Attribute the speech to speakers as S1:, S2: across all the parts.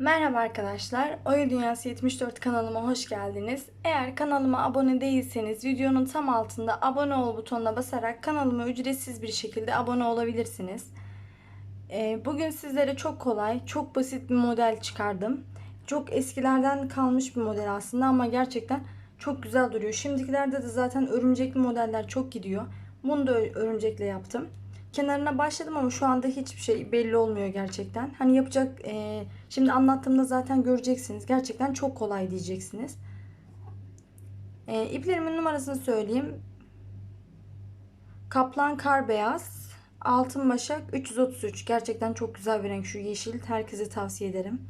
S1: Merhaba arkadaşlar, Oyun Dünyası 74 kanalıma hoş geldiniz. Eğer kanalıma abone değilseniz videonun tam altında abone ol butonuna basarak kanalıma ücretsiz bir şekilde abone olabilirsiniz. Ee, Bugün sizlere çok kolay, çok basit bir model çıkardım. Çok eskilerden kalmış bir model aslında ama gerçekten çok güzel duruyor. Şimdikilerde de zaten örümcekli modeller çok gidiyor. Bunu da örümcekle yaptım. Kenarına başladım ama şu anda hiçbir şey belli olmuyor gerçekten. Hani yapacak e, şimdi anlattığımda zaten göreceksiniz. Gerçekten çok kolay diyeceksiniz. E, iplerimin numarasını söyleyeyim. Kaplan kar beyaz, altın başak 333. Gerçekten çok güzel bir renk şu yeşil. Herkese tavsiye ederim.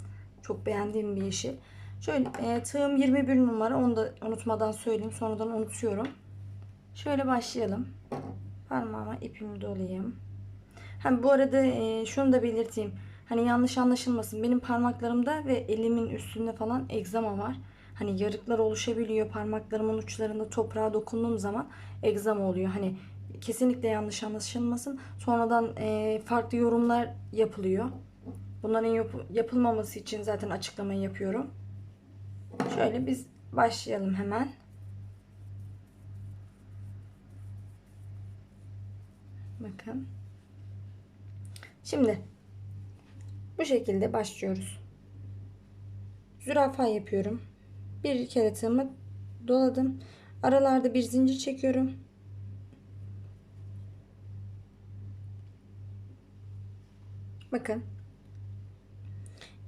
S1: Çok beğendiğim bir yeşil. Şöyle e, tığım 21 numara. Onu da unutmadan söyleyeyim. Sonradan unutuyorum. Şöyle başlayalım. Parmağıma ipimi dolayayım. Ha, bu arada e, şunu da belirteyim. Hani yanlış anlaşılmasın. Benim parmaklarımda ve elimin üstünde falan egzama var. Hani yarıklar oluşabiliyor. Parmaklarımın uçlarında toprağa dokunduğum zaman egzama oluyor. Hani kesinlikle yanlış anlaşılmasın. Sonradan e, farklı yorumlar yapılıyor. Bunların yap- yapılmaması için zaten açıklamayı yapıyorum. Şöyle biz başlayalım hemen. Bakın. Şimdi bu şekilde başlıyoruz. Zürafa yapıyorum. Bir kere tığımı doladım. Aralarda bir zincir çekiyorum. Bakın.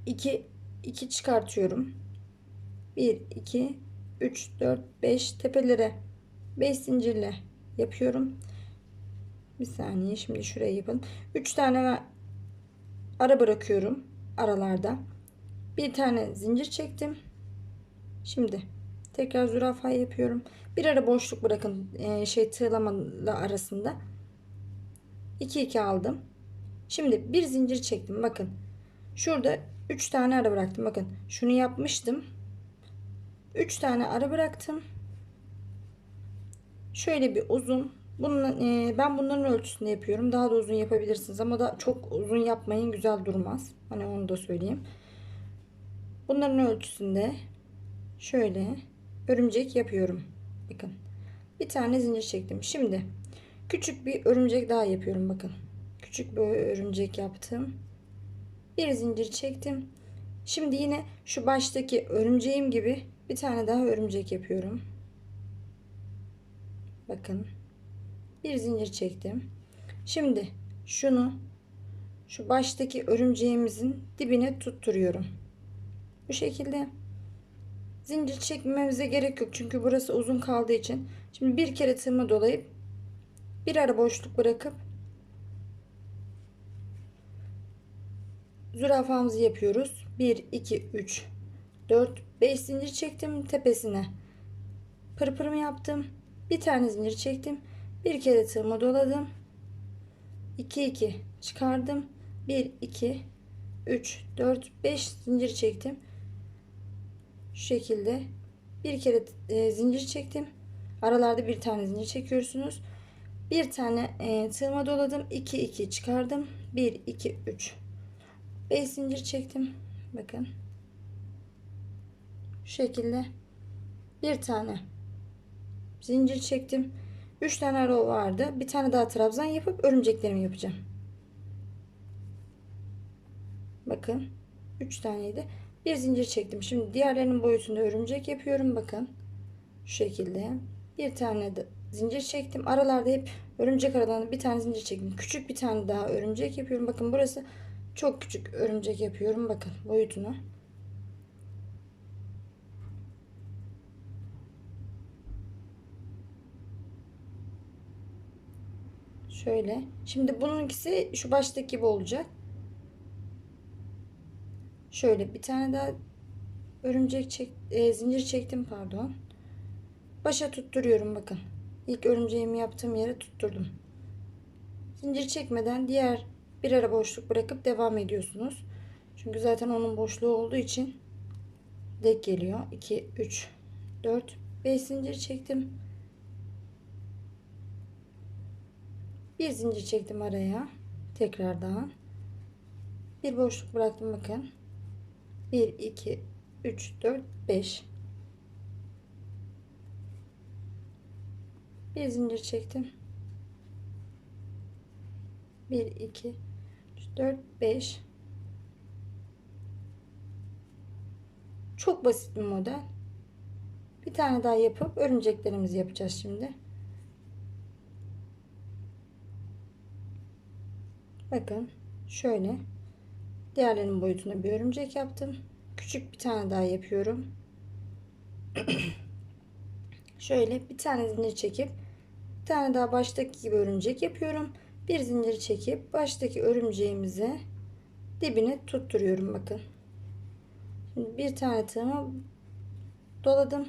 S1: 2 2 çıkartıyorum. 1 2 3 4 5 tepelere 5 zincirle yapıyorum. Bir saniye şimdi şuraya yapın. 3 tane ara bırakıyorum aralarda. Bir tane zincir çektim. Şimdi tekrar zürafa yapıyorum. Bir ara boşluk bırakın e, şey tığlamayla arasında. 2 2 aldım. Şimdi bir zincir çektim. Bakın. Şurada 3 tane ara bıraktım. Bakın. Şunu yapmıştım. 3 tane ara bıraktım. Şöyle bir uzun bunun, e, ben bunların ölçüsünde yapıyorum. Daha da uzun yapabilirsiniz ama da çok uzun yapmayın güzel durmaz. Hani onu da söyleyeyim. Bunların ölçüsünde şöyle örümcek yapıyorum. Bakın. Bir tane zincir çektim. Şimdi küçük bir örümcek daha yapıyorum bakın. Küçük bir örümcek yaptım. Bir zincir çektim. Şimdi yine şu baştaki örümceğim gibi bir tane daha örümcek yapıyorum. Bakın bir zincir çektim. Şimdi şunu şu baştaki örümceğimizin dibine tutturuyorum. Bu şekilde zincir çekmemize gerek yok. Çünkü burası uzun kaldığı için. Şimdi bir kere tığımı dolayıp bir ara boşluk bırakıp zürafamızı yapıyoruz. 1 2 3 4 5 zincir çektim tepesine. Pırpırımı yaptım. Bir tane zincir çektim. Bir kere tığımı doladım. 2 2 çıkardım. 1 2 3 4 5 zincir çektim. Şu şekilde bir kere e, zincir çektim. Aralarda bir tane zincir çekiyorsunuz. Bir tane e, tığıma doladım. 2 2 çıkardım. 1 2 3 5 zincir çektim. Bakın. Şu şekilde bir tane zincir çektim. 3 tane ara vardı. Bir tane daha trabzan yapıp örümceklerimi yapacağım. Bakın. 3 taneydi. Bir zincir çektim. Şimdi diğerlerinin boyutunda örümcek yapıyorum. Bakın. Şu şekilde. Bir tane de zincir çektim. Aralarda hep örümcek aralarında bir tane zincir çektim. Küçük bir tane daha örümcek yapıyorum. Bakın burası çok küçük örümcek yapıyorum. Bakın boyutunu. Şöyle. Şimdi bununkisi şu baştaki gibi olacak. Şöyle bir tane daha örümcek çek, e, zincir çektim pardon. Başa tutturuyorum bakın. İlk örümceğimi yaptığım yere tutturdum. Zincir çekmeden diğer bir ara boşluk bırakıp devam ediyorsunuz. Çünkü zaten onun boşluğu olduğu için dek geliyor. 2 3 4 5 zincir çektim. Bir zincir çektim araya. Tekrardan. Bir boşluk bıraktım bakın. 1 2 3 4 5 bir zincir çektim 1 2 3 4 5 çok basit bir model bir tane daha yapıp örümceklerimizi yapacağız şimdi bakın şöyle diğerlerinin boyutuna bir örümcek yaptım. Küçük bir tane daha yapıyorum. Şöyle bir tane zincir çekip bir tane daha baştaki gibi örümcek yapıyorum. Bir zincir çekip baştaki örümceğimizi dibine tutturuyorum bakın. Şimdi bir tane tığımı doladım.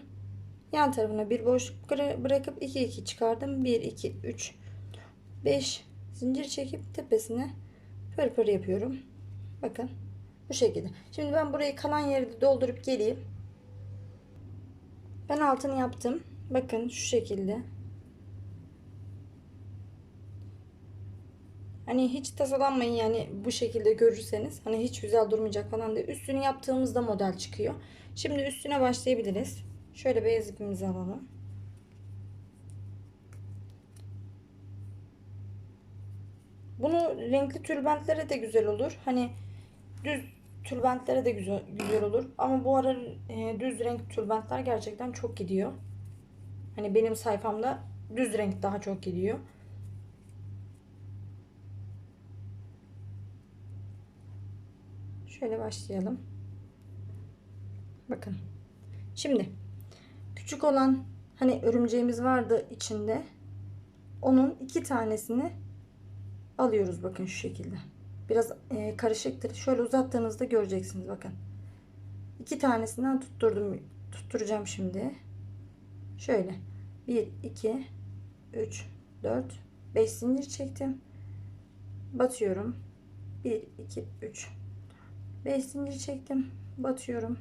S1: Yan tarafına bir boşluk bırakıp 2 2 çıkardım. 1 2 3 5 zincir çekip tepesine pır pır yapıyorum bakın bu şekilde şimdi ben burayı kalan yeri doldurup geleyim ben altını yaptım bakın şu şekilde Hani hiç tasalanmayın yani bu şekilde görürseniz. Hani hiç güzel durmayacak falan diye. Üstünü yaptığımızda model çıkıyor. Şimdi üstüne başlayabiliriz. Şöyle beyaz ipimizi alalım. Bunu renkli tülbentlere de güzel olur. Hani düz tülbentlere de güzel, güzel olur. Ama bu ara e, düz renk tülbentler gerçekten çok gidiyor. Hani benim sayfamda düz renk daha çok gidiyor. Şöyle başlayalım. Bakın. Şimdi küçük olan hani örümceğimiz vardı içinde. Onun iki tanesini alıyoruz bakın şu şekilde. Biraz e, karışıktır. Şöyle uzattığınızda göreceksiniz bakın. İki tanesinden tutturdum. Tutturacağım şimdi. Şöyle. 1 2 3 4 5 zincir çektim. Batıyorum. 1 2 3 5 zincir çektim batıyorum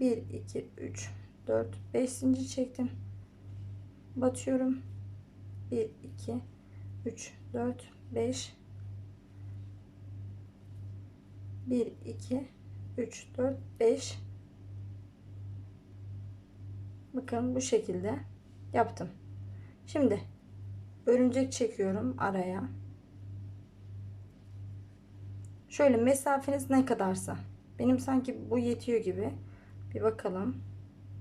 S1: 1 2 3 4 5 zincir çektim batıyorum 1 2 3 4 5 1 2 3 4 5 bakın bu şekilde yaptım şimdi örümcek çekiyorum araya Şöyle mesafeniz ne kadarsa. Benim sanki bu yetiyor gibi. Bir bakalım.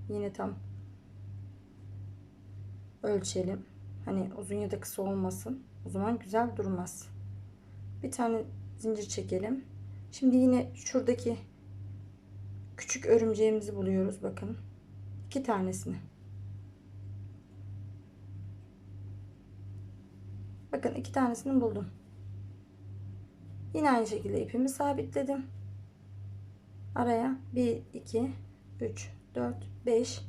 S1: Yine tam ölçelim. Hani uzun ya da kısa olmasın. O zaman güzel durmaz. Bir tane zincir çekelim. Şimdi yine şuradaki küçük örümceğimizi buluyoruz. Bakın. iki tanesini. Bakın iki tanesini buldum. Yine aynı şekilde ipimi sabitledim. Araya 1, 2, 3, 4, 5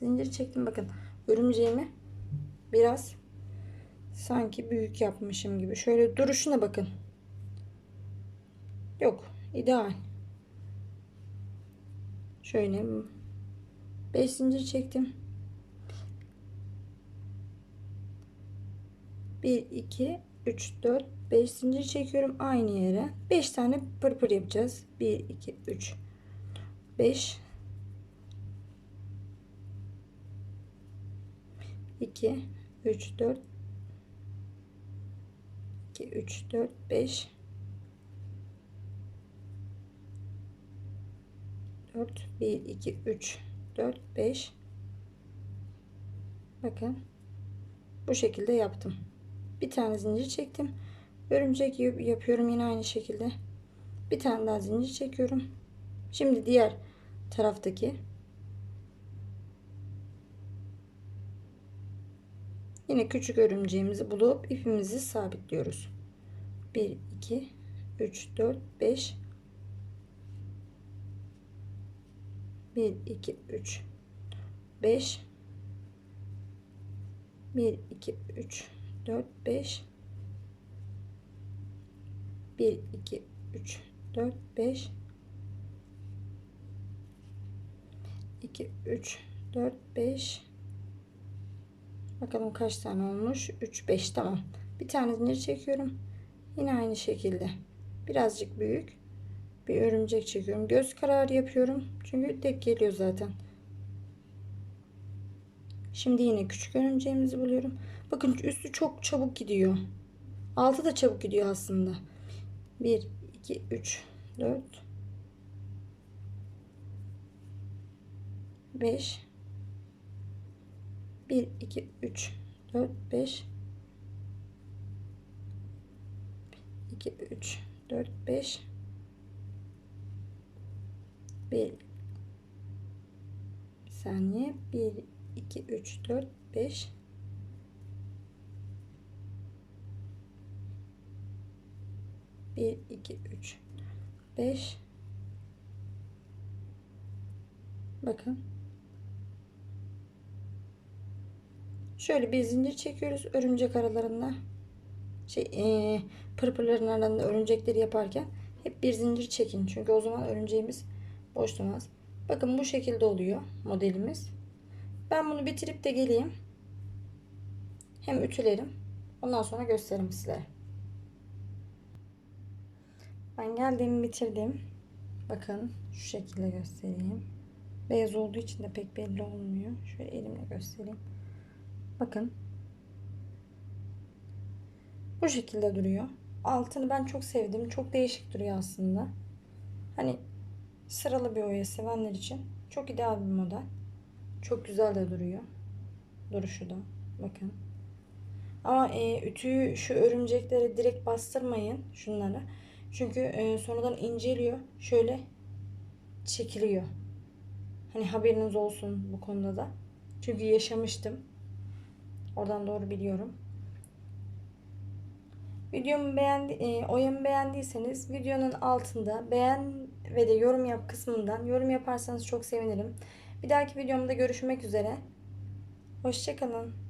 S1: zincir çektim. Bakın örümceğimi biraz sanki büyük yapmışım gibi. Şöyle duruşuna bakın. Yok. ideal. Şöyle 5 zincir çektim. 1 2 3 4 5 zincir çekiyorum aynı yere 5 tane pırpır yapacağız 1 2 3 5 2 3 4 2 3 4 5 4 1 2 3 4 5 bakın bu şekilde yaptım. Bir tane zincir çektim. Örümcek yapıyorum yine aynı şekilde. Bir tane daha zincir çekiyorum. Şimdi diğer taraftaki yine küçük örümceğimizi bulup ipimizi sabitliyoruz. 1 2 3 4 5 1 2 3 5 1 2 3 4 5 1 2 3 4 5 2 3 4 5 bakalım kaç tane olmuş 3 5 tamam bir tane zincir çekiyorum yine aynı şekilde birazcık büyük Bir örümcek çekiyorum. Göz kararı yapıyorum. Çünkü tek geliyor zaten. Şimdi yine küçük örümceğimizi buluyorum. Bakın üstü çok çabuk gidiyor. Altı da çabuk gidiyor aslında. 1, 2, 3, 4, 5, 1, 2, 3, 4, 5, 2, 3, 4, 5, 1, bir saniye. 1, 2, 3, 4, 5, Bir, iki, üç, beş. Bakın. Şöyle bir zincir çekiyoruz örümcek aralarında. Şey, ee, pırpırların arasında örümcekleri yaparken hep bir zincir çekin. Çünkü o zaman örümceğimiz boş durmaz. Bakın bu şekilde oluyor modelimiz. Ben bunu bitirip de geleyim. Hem ütülerim. Ondan sonra gösteririm sizlere. Ben geldim bitirdim. Bakın şu şekilde göstereyim. Beyaz olduğu için de pek belli olmuyor. Şöyle elimle göstereyim. Bakın. Bu şekilde duruyor. Altını ben çok sevdim. Çok değişik duruyor aslında. Hani sıralı bir oya sevenler için çok ideal bir model. Çok güzel de duruyor. Duruşu da. Bakın. Ama e, ütüyü şu örümceklere direkt bastırmayın. Şunları. Çünkü e, sonradan inceliyor. Şöyle çekiliyor. Hani haberiniz olsun bu konuda da. Çünkü yaşamıştım. Oradan doğru biliyorum. Videomu beğendi, e, oyamı beğendiyseniz videonun altında beğen ve de yorum yap kısmından yorum yaparsanız çok sevinirim. Bir dahaki videomda görüşmek üzere. Hoşçakalın.